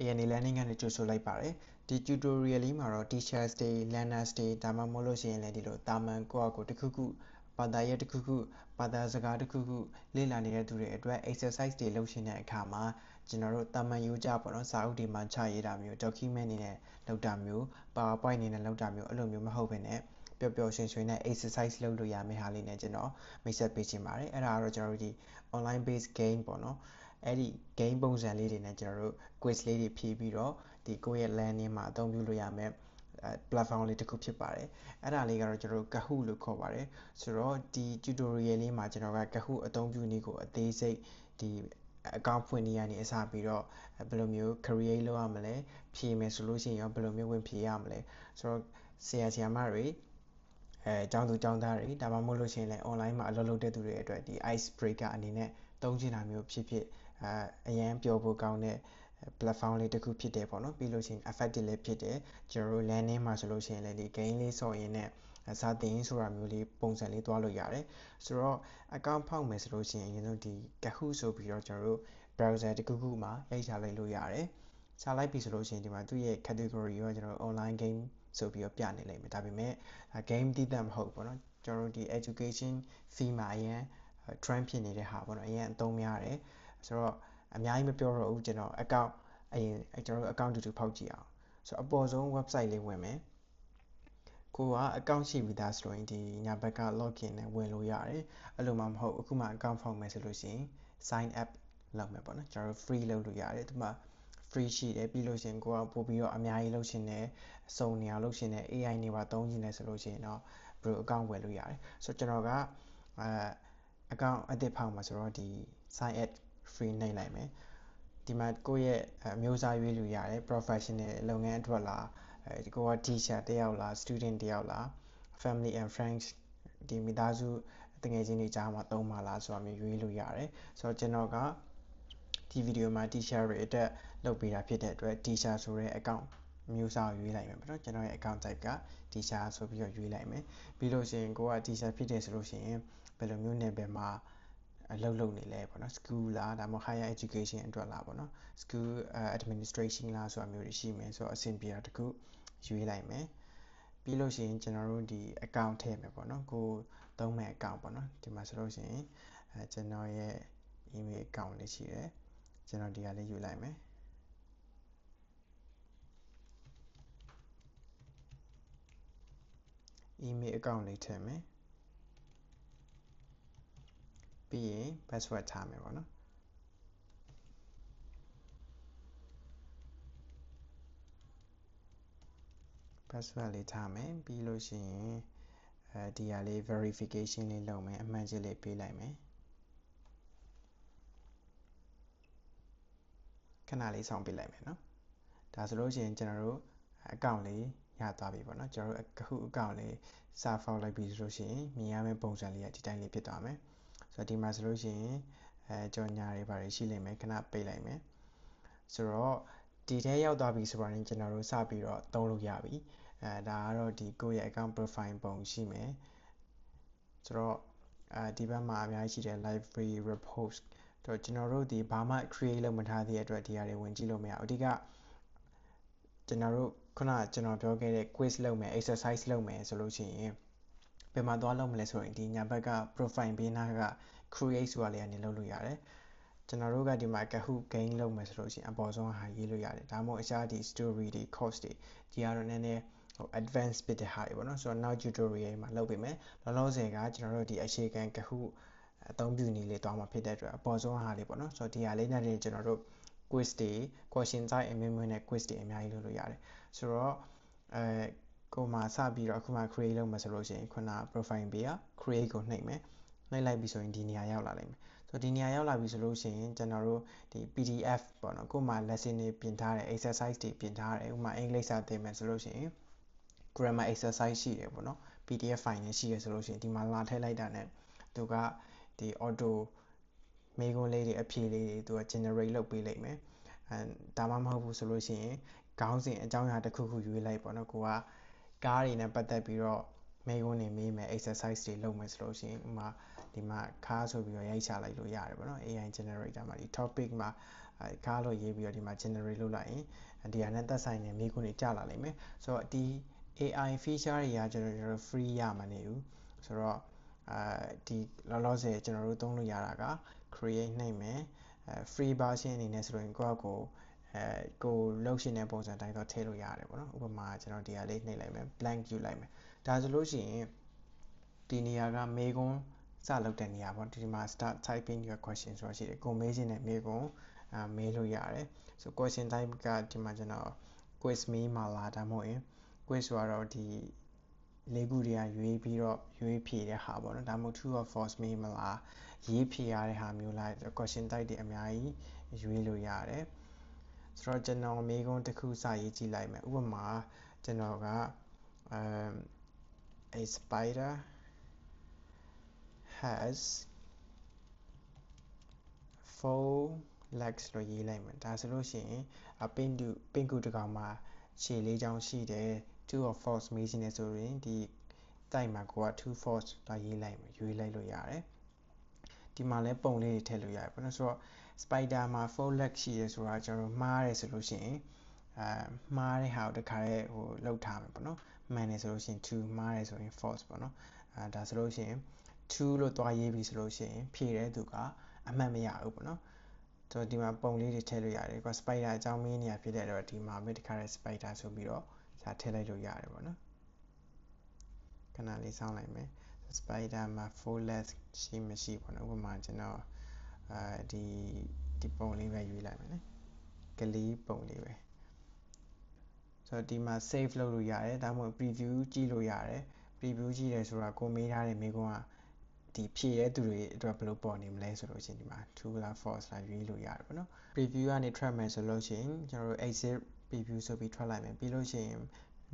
ANA Learning ကနေကြိုဆိုလိုက်ပါတယ်ဒီ tutorial လေးမှာတော့ teachers day learners day ဒါမှမဟုတ်လို့ရှိရင်လည်းဒီလိုတာမန်ကိုယ့်အကိုတစ်ခုခုဘာသာရပ်တစ်ခုခုဘာသာစကားတစ်ခုခုလေ့လာနေတဲ့သူတွေအတွက် exercise တွေလုပ်ရှင်တဲ့အခါမှာကျွန်တော်တို့တာမန်ယူကြပေါ့နော်စာအုပ်တွေမှာချရေးတာမျိုး document အနေနဲ့လုပ်တာမျိုး powerpoint အနေနဲ့လုပ်တာမျိုးအဲ့လိုမျိုးမဟုတ်ဘဲနဲ့ပျော်ပျော်ရွှင်ရွှင်နဲ့ exercise လုပ်လို့ရမယ့်ဟာလေးနဲ့ကျွန်တော်မိတ်ဆက်ပေးချင်ပါတယ်အဲ့ဒါကတော့ကျွန်တော်တို့ဒီ online based game ပေါ့နော် အဲ့ဒီ game ပုံစံလေးတွေနဲ့ကျွန်တော်တို့ quiz လေးတွေဖြည့်ပြီးတော့ဒီကိုယ့်ရဲ့ landing မှာအသုံးပြုလို့ရမယ် platform လေးတစ်ခုဖြစ်ပါတယ်အဲ့ဒါလေးကတော့ကျွန်တော်တို့ Kahoot လို့ခေါ်ပါတယ်ဆိုတော့ဒီ tutorial လေးမှာကျွန်တော်က Kahoot အသုံးပြုနည်းကိုအသေးစိတ်ဒီ account ဖွင့်နေရနေအစားပြီးတော့ဘယ်လိုမျိုး create လုပ်ရမလဲဖြည့်မယ်ဆိုလို့ရှိရင်ရောဘယ်လိုမျိုးဝင်ဖြည့်ရမလဲဆိုတော့ဆရာဆရာမတွေအဲကျောင်းသူကျောင်းသားတွေဒါမှမဟုတ်လို့ရှိရင်လည်း online မှာအလုပ်လုပ်တဲ့သူတွေအတွက်ဒီ ice breaker အနေနဲ့သုံးချင်တာမျိုးဖြစ်ဖြစ် အဲအရန်ပျော်ဖို့ကောင်းတဲ့ platform လေးတစ်ခုဖြစ်တယ်ပေါ့နော်ပြီးလို့ရှိရင် effective လည်းဖြစ်တယ်ကျွန်တော်တို့ landing မှာဆိုလို့ရှိရင်လည်းဒီ gain လေးဆော့ရင်းနဲ့စာသင်ဆိုတာမျိုးလေးပုံစံလေးသွားလို့ရတယ်ဆိုတော့ account ဖောက်မယ်ဆိုလို့ရှိရင်အရင်ဆုံးဒီ Kahoot ဆိုပြီးတော့ကျွန်တော်တို့ browser တစ်ခုခုမှာရိုက်ချလိုက်လို့ရတယ်ချလိုက်ပြီဆိုလို့ရှိရင်ဒီမှာသူ့ရဲ့ category ရောကျွန်တော်တို့ online game ဆိုပြီးတော့ပြနေလိမ့်မယ်ဒါပေမဲ့ game တည်တတ်မဟုတ်ပေါ့နော်ကျွန်တော်တို့ဒီ education fee မှာအရင် trend ဖြစ်နေတဲ့ဟာပေါ့နော်အရင်အသုံးများတယ် ဆိုတော့အများကြီးမပြောတော့ဘူးကျွန်တော် account အရင်ကျွန်တော်တို့ account တူတူဖောက်ကြည့်အောင်ဆိုတော့အပေါ်ဆုံး website လေးဝင်မယ်ကိုက account ရှိပြီးသားဆိုရင်ဒီညာဘက်က login နဲ့ဝင်လို့ရတယ်အဲ့လိုမှမဟုတ်အခုမှ account ဖောက်မယ်ဆိုလို့ရှိရင် sign up လုပ်မယ်ပေါ့နော်ကျွန်တော်တို့ free လုပ်လို့ရတယ်ဒီမှာ free ရှိတယ်ပြီးလို့ရှိရင်ကိုကပို့ပြီးတော့အများကြီးလုပ်ရှင်တယ်စုံနေအောင်လုပ်ရှင်တယ် AI နေပါသုံးရှင်တယ်ဆိုလို့ရှိရင်တော့ဘယ်လို account ဝယ်လို့ရတယ်ဆိုတော့ကျွန်တော်ကအဲ account အသစ်ဖောက်မှာဆိုတော့ဒီ sign up free နှိပ်လိုက်မယ်ဒီမှာကိုယ့်ရဲ့အမျိုးအစားရွေးလို့ရတယ် professional လုပ်ငန်းအတွက်လားအဲဒီကိုက teacher တယောက်လား student တယောက်လား family and friends ဒီမိသားစုတငယ်ချင်းတွေကြားမှာသုံးပါလားဆိုတာမျိုးရွေးလို့ရတယ်ဆိုတော့ကျွန်တော်ကဒီဗီဒီယိုမှာ teacher တွေအတွက်လုပ်ပေးတာဖြစ်တဲ့အတွက် teacher ဆိုတဲ့ account မျိုးစားကိုရွေးလိုက်မယ်ပေါ့နော်ကျွန်တော်ရဲ့ account type က teacher ဆိုပြီးတော့ရွေးလိုက်မယ်ပြီးလို့ရှိရင်ကိုက teacher ဖြစ်တယ်ဆိုလို့ရှိရင်ဘယ်လိုမျိုးနယ်ပယ်မှာ အလုပ်လုပ်နေလဲပေါ့နော် school လားဒါမှမဟုတ် higher education အတွက်လားပေါ့နော် school administration လားဆိုတာမျိုးတွေရှိမယ်ဆိုတော့အဆင်ပြေတာတခုရွေးလိုက်မယ်ပြီးလို့ရှိရင်ကျွန်တော်တို့ဒီ account ထည့်မယ်ပေါ့နော်ကိုသုံးမဲ့ account ပေါ့နော်ဒီမှာဆိုလို့ရှိရင်အဲကျွန်တော်ရဲ့ email account လေးရှိတယ်ကျွန်တော်ဒီဟာလေးယူလိုက်မယ် email account လေးထည့်မယ် ပြီးရင် password ထားမယ်ပေါ့နော် password လေးထားမယ်ပြီးလို့ရှိရင်အဲဒီဟာလေး verification လေးလုပ်မယ်အမှန်ကြီးလေးပေးလိုက်မယ်ခဏလေးဆောင်ပေးလိုက်မယ်နော်ဒါဆိုလို့ရှိရင်ကျွန်တော်တို့ account လေးရသွားပြီပေါ့နော်ကျွန်တော်တို့ Kahoot account လေးစာဖောက်လိုက်ပြီဆိုလို့ရှိရင်မြင်ရမယ့်ပုံစံလေးကဒီတိုင်းလေးဖြစ်သွားမယ် ဆိုတော့ဒီမှာဆိုလို့ရှိရင်အဲကြော်ညာတွေပါတယ်ရှိလိမ့်မယ်ခဏပိတ်လိုက်မယ်ဆိုတော့ဒီထဲရောက်သွားပြီဆိုတော့ကျွန်တော်တို့စပြီးတော့သုံးလို့ရပြီအဲဒါကတော့ဒီကိုယ့်ရဲ့ account profile ပုံရှိမယ်ဆိုတော့အဲဒီဘက်မှာအများကြီးရှိတယ် library repost တော့ကျွန်တော်တို့ဒီဘာမှ create လုပ်မထားသေးတဲ့အတွက်ဒီဟာတွေဝင်ကြည့်လို့မရဘူးအဓိကကျွန်တော်တို့ခုနကျွန်တော်ပြောခဲ့တဲ့ quiz လုပ်မယ် exercise လုပ်မယ်ဆိုလို့ရှိရင် ဘယ်မှာသွားလုပ်မလဲဆိုရင်ဒီညာဘက်က profile ဘေးနားက create ဆိုတာလေးကနေလုပ်လို့ရတယ်ကျွန်တော်တို့ကဒီမှာ Kahoot game လုပ်မယ်ဆိုလို့ရှိရင်အပေါ်ဆုံးဟာရေးလို့ရတယ်ဒါမှမဟုတ်အခြားဒီ story တွေ course တွေဒီကတော့နည်းနည်းဟို advanced ဖြစ်တဲ့ဟာတွေပေါ့နော်ဆိုတော့နောက် tutorial မှာလုပ်ပေးမယ်လောလောဆယ်ကကျွန်တော်တို့ဒီအခြေခံ Kahoot အသုံးပြုနည်းလေးတွားမှာဖြစ်တဲ့အတွက်အပေါ်ဆုံးဟာလေးပေါ့နော်ဆိုတော့ဒီဟာလေးနဲ့ကျွန်တော်တို့ quiz တွေ question type အမျိုးမျိုးနဲ့ quiz တွေအများကြီးလုပ်လို့ရတယ်ဆိုတော့အဲ ကိုမှစပြီးတော့အခုမှ create လုပ်မှာဆိုလို့ရှိရင်ခုန profile ပေးက create ကိုနှိပ်မယ်နှိပ်လိုက်ပြီဆိုရင်ဒီနေရာရောက်လာလိမ့်မယ်ဆိုဒီနေရာရောက်လာပြီဆိုလို့ရှိရင်ကျွန်တော်တို့ဒီ PDF ပေါ့နော်ကိုမှ lesson တွေပြင်ထားတယ် exercise တွေပြင်ထားတယ်ဥပမာအင်္ဂလိပ်စာသင်မယ်ဆိုလို့ရှိရင် grammar exercise ရှိတယ်ပေါ့နော် PDF file နဲ့ရှိရဆိုလို့ရှိရင်ဒီမှာလာထည့်လိုက်တာနဲ့သူကဒီ auto မေးခွန်းလေးတွေအဖြေလေးတွေသူက generate လုပ်ပေးလိုက်မယ်အဲဒါမှမဟုတ်ဘူးဆိုလို့ရှိရင်ခေါင်းစဉ်အကြောင်းအရာတစ်ခုခုရွေးလိုက်ပေါ့နော်ကိုက ကားတွေနဲ့ပတ်သက်ပြီးတော့မေးခွန်းတွေမေးမယ် exercise တွေလုပ်မယ်ဆိုလို့ရှိရင်ဥမာဒီမှာ car ဆိုပြီးတော့ရိုက်ချလိုက်လို့ရတယ်ပေါ့နော် AI generator မှာဒီ topic မှာအဲကားလို့ရေးပြီးတော့ဒီမှာ generate လုပ်လိုက်ရင်ဒီဟာနဲ့သက်ဆိုင်တဲ့မိခွန်းတွေကြာလာလိမ့်မယ်ဆိုတော့ဒီ AI feature တွေကကျွန်တော်တို့ free ရမှာနေဘူးဆိုတော့အဲဒီလောလောဆယ်ကျွန်တော်တို့သုံးလို့ရတာက create နှိပ်မယ်အဲ free version အနေနဲ့ဆိုရင်ကိုယ့်အကို အဲကိုလှုပ်ရှင်တဲ့ပုံစံတိုင်းတော့ထည့်လို့ရတယ်ပေါ့နော်ဥပမာကျွန်တော်ဒီဟာလေးနှိပ်လိုက်မယ် blank ယူလိုက်မယ်ဒါဆိုလို့ရှိရင်ဒီနေရာကမေကွန်းစလုပ်တဲ့နေရာပေါ့ဒီမှာ start typing your question ဆိုတော့ရှိတယ်ကိုမေးခြင်းနဲ့မေကွန်းအာမေးလို့ရတယ်ဆို question type ကဒီမှာကျွန်တော် quiz me မှာလာတာမဟုတ်ရင် quiz ဆိုတော့ဒီလေးခုတွေကရွေးပြီးတော့ရွေးဖြေတဲ့ဟာပေါ့နော်ဒါမှမဟုတ် true or false မေးမလားရေးဖြေရတဲ့ဟာမျိုးလား question type တွေအများကြီးရွေးလို့ရတယ် ဆိုတော့ကျွန်တော်မေးခွန်းတစ်ခုစရေးကြည့်လိုက်မယ်ဥပမာကျွန်တော်က um a spider has four legs လို့ရေးလိုက်မယ်ဒါဆိုလို့ရှိရင်ပင်တူပင်ကူတစ်ကောင်မှာခြေလေးချောင်းရှိတယ် true or false မေးခြင်းနဲ့ဆိုရင်ဒီတိုက်မှာကိုက true false လာရေးလိုက်မယ်ရွေးလိုက်လို့ရတယ်ဒီမှာလည်းပုံလေးတွေထည့်လို့ရတယ်ပေါ့နော်ဆိုတော့ spider မှာ four leg ရှိရဲဆိုတာကျွန်တော်မှားတယ်ဆိုလို့ရှိရင်အဲမှားတဲ့ဟာကိုတခါတည်းဟိုလောက်ထားမယ်ပေါ့နော်မှန်တယ်ဆိုလို့ရှိရင် true မှားတယ်ဆိုရင် false ပေါ့နော်အဲဒါဆိုလို့ရှိရင် true လို့သွားရေးပြီဆိုလို့ရှိရင်ဖြေတဲ့သူကအမှတ်မရဘူးပေါ့နော်ဆိုတော့ဒီမှာပုံလေးတွေထည့်လို့ရတယ်ကွာ spider အကြောင်းမင်းနေရာဖြစ်တဲ့တော့ဒီမှာပဲတခါတည်း spider ဆိုပြီးတော့ဇာထည့်လိုက်လို့ရတယ်ပေါ့နော်ခဏလေးစောင့်လိုက်မယ် spider မှာ four legs ရှိမရှိပေါ့နော်ဥပမာကျွန်တော် အဲဒီဒီပုံလေးပဲရွေးလိုက်မယ်နော်ကလေးပုံလေးပဲဆိုတော့ဒီမှာ save လုပ်လို့ရတယ်ဒါမှမဟုတ် preview ကြည့်လို့ရတယ် preview ကြည့်တယ်ဆိုတာကိုမေးထားတဲ့မိကုန်းကဒီဖြည့်တဲ့သူတွေအတွက်ဘယ်လိုပေါ်နေမလဲဆိုလို့ရှိရင်ဒီမှာ true လား false လားရွေးလို့ရတယ်ပေါ့နော် preview ကနေထွက်မယ်ဆိုလို့ရှိရင်ကျွန်တော်တို့ exit preview ဆိုပြီးထွက်လိုက်မယ်ပြီးလို့ရှိရင်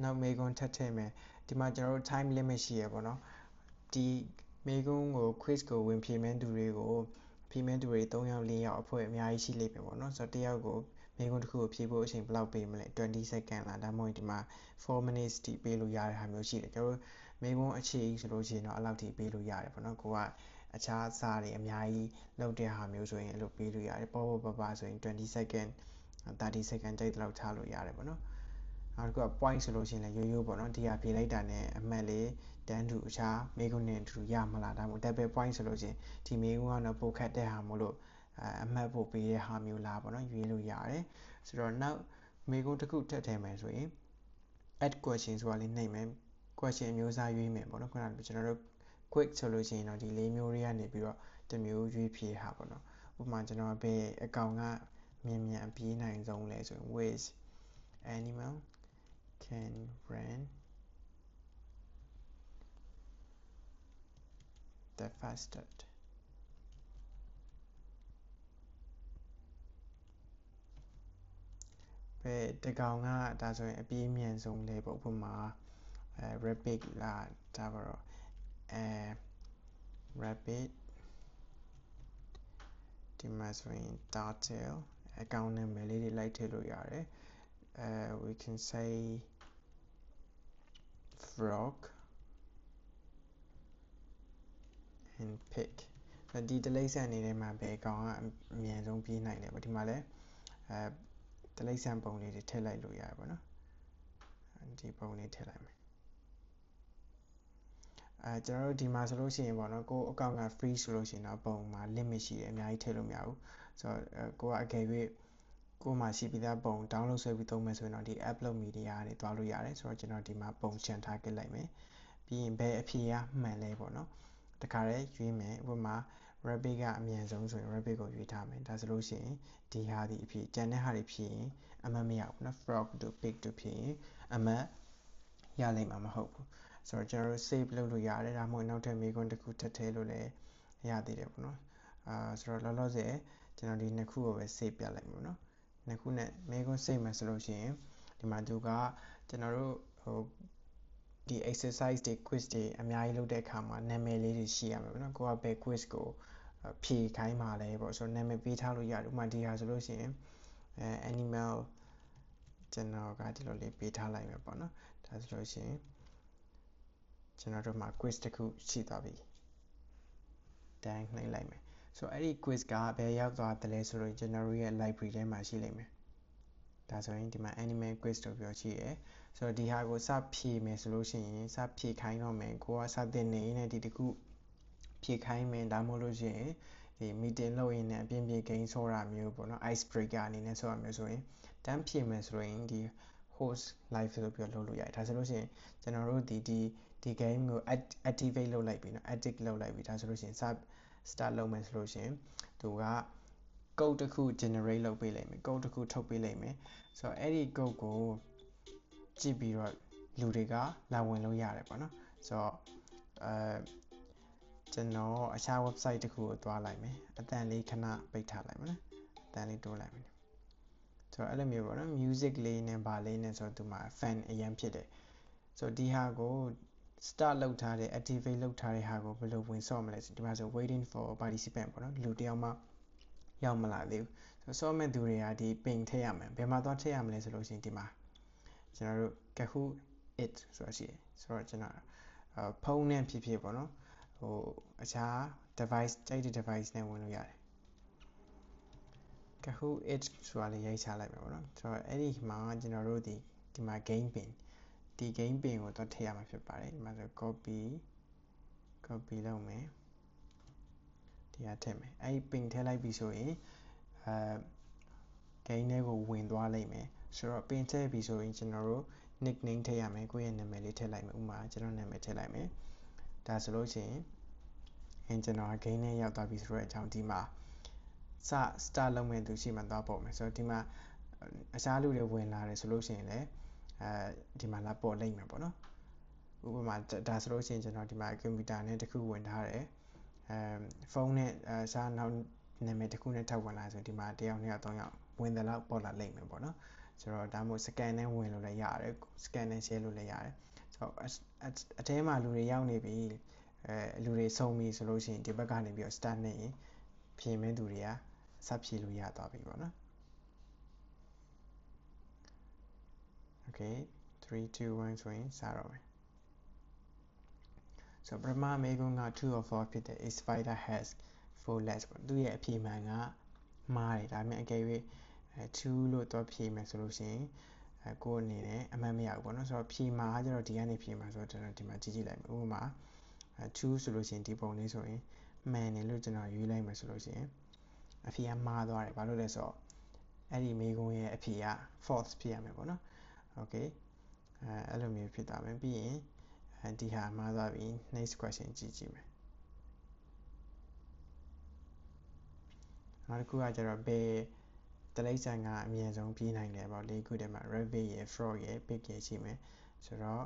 နောက်မိကုန်းထပ်ထည့်မယ်ဒီမှာကျွန်တော်တို့ time limit ရှိရပေါ့နော်ဒီမိကုန်းကို quiz ကိုဝင်ဖြေမဲ့သူတွေကို ဖြေမဲ့သူတွေ3ယောက်4ယောက်အဖွဲ့အများကြီးရှိလိမ့်မယ်ပေါ့နော်ဆိုတော့တယောက်ကိုမိကုန်းတစ်ခုကိုဖြေဖို့အချိန်ဘယ်လောက်ပေးမလဲ20 second လားဒါမှမဟုတ်ဒီမှာ4 minutes တိပေးလို့ရတဲ့ဟာမျိုးရှိတယ်ကျွန်တော်တို့မိကုန်းအခြေဆိုလို့ရှိရင်တော့အဲ့လောက်ထိပေးလို့ရတယ်ပေါ့နော်ကိုကအခြားအစားတွေအများကြီးလုပ်တဲ့ဟာမျိုးဆိုရင်အဲ့လိုပေးလို့ရတယ်ပေါ်ပေါ်ပပဆိုရင်20 second 30 second ကြိုက်တဲ့လောက်ထားလို့ရတယ်ပေါ့နော် နောက်တစ်ခုက point ဆိုလို့ရှိရင်လည်းရိုးရိုးပေါ့နော်ဒီဟာဖြေလိုက်တာနဲ့အမှတ်လေးတန်းတူအခြားမေးခွန်းနဲ့တူရမလားဒါမှမဟုတ် double point ဆိုလို့ရှိရင်ဒီမေးခွန်းကတော့ပိုခက်တဲ့ဟာမို့လို့အမှတ်ဖို့ပေးတဲ့ဟာမျိုးလားပေါ့နော်ရွေးလို့ရတယ်ဆိုတော့နောက်မေးခွန်းတစ်ခုထပ်ထည့်မယ်ဆိုရင် add question ဆိုတာလေးနှိပ်မယ် question အမျိုးအစားရွေးမယ်ပေါ့နော်ခုနကကျွန်တော်တို့ quick ဆိုလို့ရှိရင်တော့ဒီလေးမျိုးတွေကနေပြီးတော့တမျိုးရွေးဖြေဟာပေါ့နော်ဥပမာကျွန်တော်ဘယ်အကောင်ကမြန်မြန်ပြေးနိုင်ဆုံးလဲဆိုရင် which animal can run the fastest ပဲတကောင်ကဒါဆိုရင်အပြေးမြန်ဆုံးလေပေါ့ဥပမာအဲ rapid လာဒါပါတော့အဲ rapid ဒီမှာဆိုရင် turtle အကောင့်နာမည်လေးတွေလိုက်ထည့်လို့ရတယ်အဲ we can say frog and pig ဒီတလိမ့်ဆန်နေတဲ့မှာဘယ်ကောင်ကအမြန်ဆုံးပြေးနိုင်လဲပေါ့ဒီမှာလဲအဲတလိမ့်ဆန်ပုံလေးတွေထည့်လိုက်လို့ရတယ်ပေါ့နော်ဒီပုံလေးထည့်လိုက်မယ်အဲကျွန်တော်တို့ဒီမှာဆိုလို့ရှိရင်ပေါ့နော်ကိုအကောင့်က free ဆိုလို့ရှိရင်တော့ပုံမှာ limit ရှိတယ်အများကြီးထည့်လို့မရဘူးဆိုတော့ကိုကအကယ်၍ ကိုမှရှိပြီးသားပုံ download ဆွဲပြီးသုံးမယ်ဆိုရင်တော့ဒီ upload media ကနေတွားလို့ရတယ်ဆိုတော့ကျွန်တော်ဒီမှာပုံချန်ထားခဲ့လိုက်မယ်ပြီးရင်ဘယ်အဖြေရမှန်လဲပေါ့နော်တခါတည်းရွေးမယ်ဥပမာ rabbit ကအမြန်ဆုံးဆိုရင် rabbit ကိုရွေးထားမယ်ဒါဆိုလို့ရှိရင်ဒီဟာဒီအဖြစ်ကျန်တဲ့ဟာတွေဖြစ်ရင်အမှတ်မရဘူးနော် frog တို့ pig တို့ဖြစ်ရင်အမှတ်ရလိမ့်မှာမဟုတ်ဘူးဆိုတော့ကျွန်တော်တို့ save လုပ်လို့ရတယ်ဒါမှမဟုတ်နောက်ထပ်မေးခွန်းတစ်ခုထပ်ထည့်လို့လည်းရသေးတယ်ပေါ့နော်အာဆိုတော့လောလောဆယ်ကျွန်တော်ဒီနှစ်ခုကိုပဲ save ပြလိုက်မယ်နော် နှစ်ခုနဲ့မေးခွန်း save မယ်ဆိုလို့ရှိရင်ဒီမှာသူကကျွန်တော်တို့ဟိုဒီ exercise တွေ quiz တွေအများကြီးလုပ်တဲ့အခါမှာနာမည်လေးတွေရှိရမှာပေါ့နော်ကိုကဘယ် quiz ကိုဖြေခိုင်းပါလဲပေါ့ဆိုတော့နာမည်ပေးထားလို့ရတယ်ဥပမာဒီဟာဆိုလို့ရှိရင်အဲ animal ကျွန်တော်ကဒီလိုလေးပေးထားလိုက်မယ်ပေါ့နော်ဒါဆိုလို့ရှိရင်ကျွန်တော်တို့မှာ quiz တစ်ခုရှိသွားပြီတန်းနှိပ်လိုက်မယ် ဆိုတော့အဲ့ဒီ quiz ကဘယ်ရောက်သွားတယ်လဲဆိုတော့ကျွန်တော်တို့ရဲ့ library ထဲမှာရှိလိမ့်မယ်ဒါဆိုရင်ဒီမှာ animal quiz တို့ပြောရှိရယ်ဆိုတော့ဒီဟာကိုစဖြေမယ်ဆိုလို့ရှိရင်စဖြေခိုင်းတော့မယ်ကိုကစတင်နေရင်ဒီတခုဖြေခိုင်းမယ်ဒါမှမဟုတ်လို့ရှိရင်ဒီ meeting လုပ်ရင်းနဲ့အပြင်ပြင် game ဆိုတာမျိုးပေါ့နော် ice breaker အနေနဲ့ဆိုတာမျိုးဆိုရင်တန်းဖြေမယ်ဆိုရင်ဒီ host live ဆိုပြီးလုပ်လို့ရတယ်ဒါဆိုလို့ရှိရင်ကျွန်တော်တို့ဒီဒီဒီ game ကို activate လုပ်လိုက်ပြီနော် active လုပ်လိုက်ပြီဒါဆိုလို့ရှိရင်စ start လုပ်မယ်ဆိုလို့ရှိရင်သူက code တစ်ခု generate လုပ်ပေးလိုက်မယ် code တစ်ခုထုတ်ပေးလိုက်မယ်ဆိုတော့အဲ့ဒီ code ကိုကြည့်ပြီးတော့လူတွေကလာဝင်လို့ရတယ်ပေါ့နော်ဆိုတော့အဲကျွန်တော်အခြား website တစ်ခုကိုသွားလိုက်မယ်အတန်လေးခဏပိတ်ထားလိုက်မယ်နော်အတန်လေးတိုးလိုက်မယ်ဆိုတော့အဲ့လိုမျိုးပေါ့နော် music လေးနဲ့ဗာလေးနဲ့ဆိုတော့ဒီမှာ fan အရင်ဖြစ်တယ်ဆိုတော့ဒီဟာကို start လုပ်ထားတဲ့ activate လုပ်ထားတဲ့ဟာကိုဘယ်လိုဝင်ဆော့မလဲဒီမှာဆို waiting for participant ပေါ့နော်လူတယောက်မှရောက်မလာသေးဘူးဆိုတော့ဆော့မဲ့သူတွေကဒီ ping ထည့်ရမယ်ဘယ်မှာသွားထည့်ရမလဲဆိုလို့ရှိရင်ဒီမှာကျွန်တော်တို့ Kahoot it ဆိုတာရှိတယ်ဆိုတော့ကျွန်တော်ဖုန်းနဲ့ဖြစ်ဖြစ်ပေါ့နော်ဟိုအခြား device ကြိုက်တဲ့ device နဲ့ဝင်လို့ရတယ် Kahoot it ဆိုတာလေးရိုက်ချလိုက်မယ်ပေါ့နော်ဆိုတော့အဲ့ဒီမှာကျွန်တော်တို့ဒီဒီမှာ game pin ဒီ game pin ကိုတော့ထည့်ရမှာဖြစ်ပါတယ်ဒီမှာဆို copy copy လုပ်မယ်ဒီဟာထည့်မယ်အဲ့ဒီ pin ထည့်လိုက်ပြီဆိုရင်အဲ game ထဲကိုဝင်သွားလိမ့်မယ်ဆိုတော့ pin ထည့်ပြီဆိုရင်ကျွန်တော်တို့ nickname ထည့်ရမယ်ကိုယ့်ရဲ့နာမည်လေးထည့်လိုက်မယ်ဥပမာကျွန်တော်နာမည်ထည့်လိုက်မယ်ဒါဆိုလို့ရှိရင်အင်ကျွန်တော် game နဲ့ရောက်သွားပြီဆိုတော့အကြောင်းဒီမှာစ start လုပ်မဲ့သူရှိမှသွားပေါ့မယ်ဆိုတော့ဒီမှာအခြားလူတွေဝင်လာတယ်ဆိုလို့ရှိရင်လည်း အဲဒီမှာလာပေါ်လိမ့်မယ်ပေါ့နော်ဥပမာဒါဆိုလို့ရှိရင်ကျွန်တော်ဒီမှာကွန်ပျူတာနဲ့တခုဝင်ထားတယ်အဲဖုန်းနဲ့အဲရှားနောက်နာမည်တခုနဲ့ထပ်ဝင်လာဆိုဒီမှာတယောက်နှစ်ယောက်သုံးယောက်ဝင်တယ်လို့ပေါ်လာလိမ့်မယ်ပေါ့နော်ဆိုတော့ဒါမှမဟုတ် scan နဲ့ဝင်လို့လည်းရတယ် scan နဲ့ share လို့လည်းရတယ်ဆိုတော့အထဲမှာလူတွေရောက်နေပြီအဲလူတွေစုံပြီဆိုလို့ရှိရင်ဒီဘက်ကနေပြီးတော့ start နေရင်ဖြည့်မင်းသူတွေကဆက်ဖြည့်လို့ရသွားပြီပေါ့နော် okay 3 2 1ဆိုရင်စတော့မယ်ဆိုတော့ပထမမေကွန်းက true or false ဖြစ်တဲ့ a spider has four legs ပေါ့သူရဲ့အဖြေမှန်ကမှားတယ်ဒါပေမဲ့အကယ်၍အဲ true လို့တော့ဖြေမယ်ဆိုလို့ရှိရင်အဲကိုယ်အနေနဲ့အမှန်မရဘူးပေါ့နော်ဆိုတော့ဖြေမှာကျတော့ဒီကနေဖြေမှာဆိုတော့ကျွန်တော်ဒီမှာကြည့်ကြည့်လိုက်မယ်ဥပမာအဲ true ဆိုလို့ရှိရင်ဒီပုံလေးဆိုရင်မှန်တယ်လို့ကျွန်တော်ရွေးလိုက်မယ်ဆိုလို့ရှိရင်အဖြေကမှားသွားတယ်ဘာလို့လဲဆိုတော့အဲ့ဒီမိကုံးရဲ့အဖြေက false ဖြစ်ရမယ်ပေါ့နော် okay အဲအဲ့လိုမျိုးဖြစ်သွားမယ်ပြီးရင်ဒီဟာမှားသွားပြီ next question ကြည့်ကြည့်မယ်နောက်တစ်ခုကကျတော့ဘယ်တလိပ်ဆန်ကအမြင့်ဆုံးပြေးနိုင်လဲပေါ့လေးခုတည်းမှာ rabbit ရယ် frog ရယ် pig ရယ်ရှိမယ်ဆိုတော့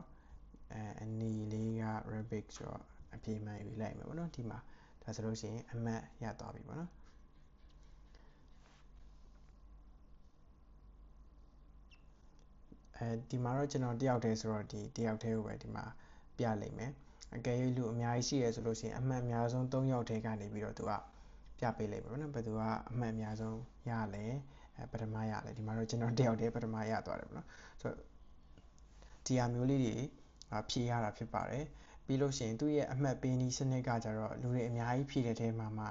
အဲအနီလေးက rabbit ဆိုတော့အပြေးမှန်ယူလိုက်မယ်ပေါ့နော်ဒီမှာဒါဆိုလို့ရှိရင်အမှတ်ရသွားပြီပေါ့နော် အဲဒီမှာတော့ကျွန်တော်တယောက်တည်းဆိုတော့ဒီတယောက်တည်းကိုပဲဒီမှာပြလိုက်မယ်အကယ်၍လူအများကြီးရှိရဆိုလို့ရှိရင်အမှတ်အများဆုံး3ယောက်တည်းကနေပြီးတော့သူကပြပေးလိုက်မယ်နော်ဘယ်သူကအမှတ်အများဆုံးရလဲအဲပထမရလဲဒီမှာတော့ကျွန်တော်တယောက်တည်းပထမရသွားတယ်ပေါ့နော်ဆိုတော့ဒီဟာမျိုးလေးတွေဖြည့်ရတာဖြစ်ပါတယ်ပြီးလို့ရှိရင်သူ့ရဲ့အမှတ်ပေးနည်းစနစ်ကကြတော့လူတွေအများကြီးဖြည့်တဲ့ထဲမှာမှ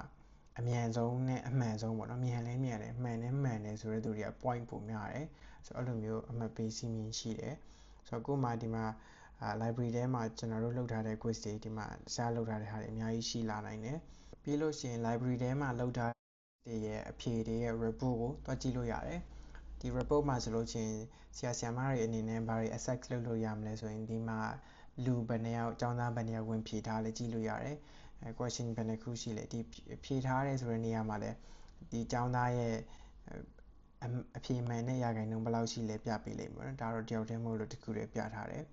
အမြန်ဆုံးနဲ့အမှန်ဆုံးပေါ့နော်မြန်လဲမြန်တယ်မှန်လဲမှန်တယ်ဆိုတဲ့သူတွေက point ပုံများတယ်ဆိုတော့အဲ့လိုမျိုးအမှတ်ပေးစီးမြင်ရှိတယ်ဆိုတော့ကို့မှာဒီမှာအာ library ထဲမှာကျွန်တော်တို့လုပ်ထားတဲ့ quiz တွေဒီမှာတခြားလုပ်ထားတဲ့ဟာတွေအများကြီးရှိလာနိုင်တယ်ပြီးလို့ရှိရင် library ထဲမှာလုပ်ထားတဲ့ရဲ့အဖြေတွေရဲ့ report ကိုတွက်ကြည့်လို့ရတယ်ဒီ report မှာဆိုလို့ချင်းဆရာဆရာမတွေအနေနဲ့ဘာတွေ access လုပ်လို့ရမလဲဆိုရင်ဒီမှာလူဘယ်နှယောက်အကြောင်းသားဘယ်နှယောက်ဝင်ဖြေထားလဲကြည့်လို့ရတယ် အဲ question ဘယ်နှခုရှိလဲဒီဖြေထားတယ်ဆိုတဲ့နေရာမှာလည်းဒီအကြောင်းသားရဲ့အဖြေမှန်တဲ့ရာခိုင်နှုန်းဘယ်လောက်ရှိလဲပြပေးလိမ့်မယ်နော်ဒါတော့တယောက်တည်းမဟုတ်လို့တခုတည်းပြထားတယ်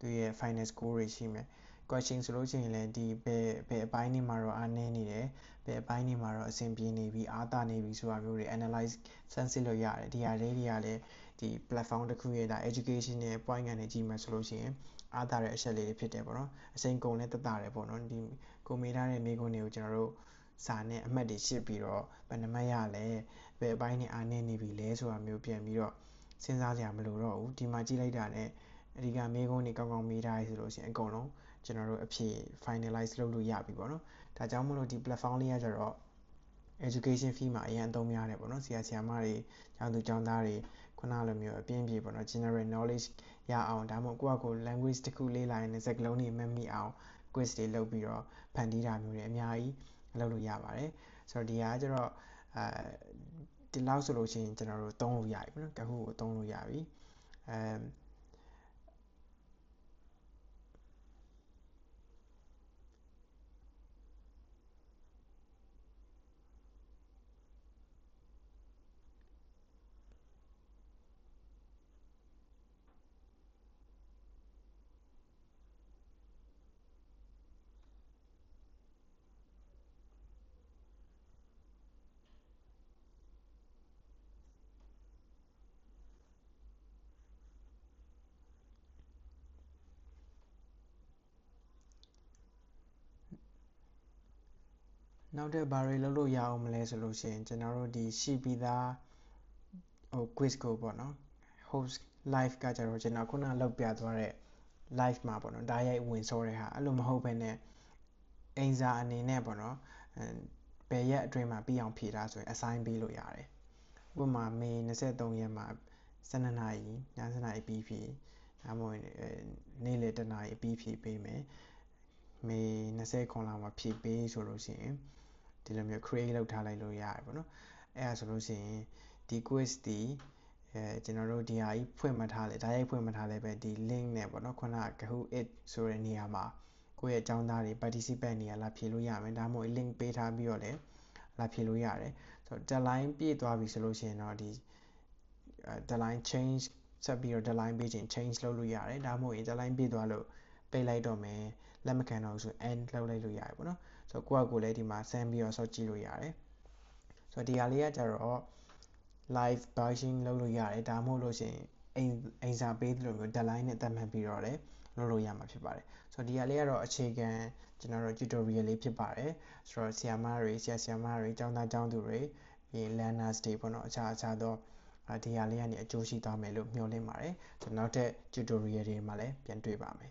သူရဲ့ final score တွေရှိမယ် question ဆိုလို့ရှိရင်လည်းဒီဘယ်ဘယ်အပိုင်းနေမှာတော့အားနည်းနေတယ်ဘယ်အပိုင်းနေမှာတော့အဆင်ပြေနေပြီအားသာနေပြီဆိုတာမျိုးတွေ analyze စမ်းစစ်လို့ရတယ်ဒီဟာလေးတွေကလည်းဒီ platform တစ်ခုရဲ့ဒါ education နဲ့ point ကနေကြည့်မှဆိုလို့ရှိရင်အားသာတဲ့အချက်လေးတွေဖြစ်တယ်ပေါ့နော်အစိမ်ကုန်နဲ့တက်တာတယ်ပေါ့နော်ဒီ ကိုမေးထားတဲ့မိကုန်းတွေကိုကျွန်တော်တို့စာနဲ့အမှတ်တွေရှစ်ပြီးတော့ဘယ်နှမှတ်ရလဲဘယ်အပိုင်းနဲ့အားနည်းနေပြီလဲဆိုတာမျိုးပြန်ပြီးတော့စဉ်းစားကြရမလို့တော့ဘူးဒီမှာကြည့်လိုက်တာနဲ့အဓိကမေးခွန်းတွေကောင်းကောင်းမေးထားရဆိုလို့ရှိရင်အကုန်လုံးကျွန်တော်တို့အဖြေ finalize လုပ်လို့ရပြီပေါ့နော်ဒါကြောင့်မလို့ဒီ platform လေးကကျတော့ education fee မှာအရင်အသုံးများတယ်ပေါ့နော်ဆရာဆရာမတွေကျောင်းသူကျောင်းသားတွေခုနလိုမျိုးအပြင်းပြေပေါ့နော် general knowledge ရအောင်ဒါမှမဟုတ်ကိုယ့်အကို language တစ်ခုလေ့လာရင်စကားလုံးတွေမှတ်မိအောင် quiz တွေလုပ်ပြီးတော့ဖန်တီးတာမျိုးတွေအများကြီးလုပ်လို့ရပါတယ်ဆိုတော့ဒီဟာကျတော့အဲဒီလောက်ဆိုလို့ရှိရင်ကျွန်တော်တို့သုံးလို့ရပြီပေါ့နော် Kahoot ကိုသုံးလို့ရပြီအဲ နောက်ထပ်ဘာတွေလုပ်လို့ရအောင်မလဲဆိုလို့ရှိရင်ကျွန်တော်တို့ဒီရှိပြီးသားဟို quiz ကိုပေါ့နော် host live ကကြတော့ကျွန်တော်ခုနလောက်ပြသွားတဲ့ live မှာပေါ့နော်ဓာတ်ရိုက်ဝင်ဆိုတဲ့ဟာအဲ့လိုမဟုတ်ဘဲနဲ့အိမ်စာအနေနဲ့ပေါ့နော်ဘယ်ရက်အတွင်းမှာပြီးအောင်ဖြည့်တာဆိုရင် assign ပေးလို့ရတယ်ဥပမာမေ23ရက်မှာ12နာရီည7နာရီပြီးဖြည့်ဒါမှမဟုတ်နေ့လယ်တနာရီပြီးဖြည့်ပေးမယ်မေ20ခွန်လောက်မှာဖြည့်ပေးဆိုလို့ရှိရင် ဒီလိုမျိုး create လုပ်ထားလိုက်လို့ရတယ်ပေါ့နော်အဲ့ဒါဆိုလို့ရှိရင်ဒီ quiz ဒီအဲကျွန်တော်တို့ဒီဟာကြီးဖွင့်မထားလေဒါရိုက်ဖွင့်မထားလေပဲဒီ link နဲ့ပေါ့နော်ခုနက Kahoot it ဆိုတဲ့နေရာမှာကိုယ့်ရဲ့အကြောင်းသားတွေ participate နေရာလာဖြည့်လို့ရမယ်ဒါမှမဟုတ် link ပေးထားပြီးတော့လည်းလာဖြည့်လို့ရတယ်ဆိုတော့ deadline ပြည့်သွားပြီဆိုလို့ရှိရင်တော့ဒီ deadline change ဆက်ပြီးတော့ deadline ပေးခြင်း change လုပ်လို့ရတယ်ဒါမှမဟုတ်ရင် deadline ပြည့်သွားလို့ ပိတ်လိုက်တော့မယ်လက်မခံတော့ဘူးဆို end လုပ်လိုက်လို့ရတယ်ပေါ့နော်ဆိုတော့ကိုယ့်အကိုလည်းဒီမှာဆန်းပြီးတော့စောင့်ကြည့်လို့ရတယ်ဆိုတော့ဒီဟာလေးကကြတော့ live version လုပ်လို့ရတယ်ဒါမှမဟုတ်လို့ရှိရင်အိမ်အိမ်စာပေးသလိုမျိုး deadline နဲ့သတ်မှတ်ပြီးတော့လည်းလုပ်လို့ရမှာဖြစ်ပါတယ်ဆိုတော့ဒီဟာလေးကတော့အခြေခံကျွန်တော်တို့ tutorial လေးဖြစ်ပါတယ်ဆိုတော့ဆရာမတွေဆရာဆရာမတွေကျောင်းသားကျောင်းသူတွေပြီး learners တွေပေါ့နော်အခြားအခြားသောဒီဟာလေးကနေအကျိုးရှိသွားမယ်လို့မျှော်လင့်ပါတယ်ကျွန်တော်နောက်ထပ် tutorial တွေမှာလည်းပြန်တွေ့ပါမယ်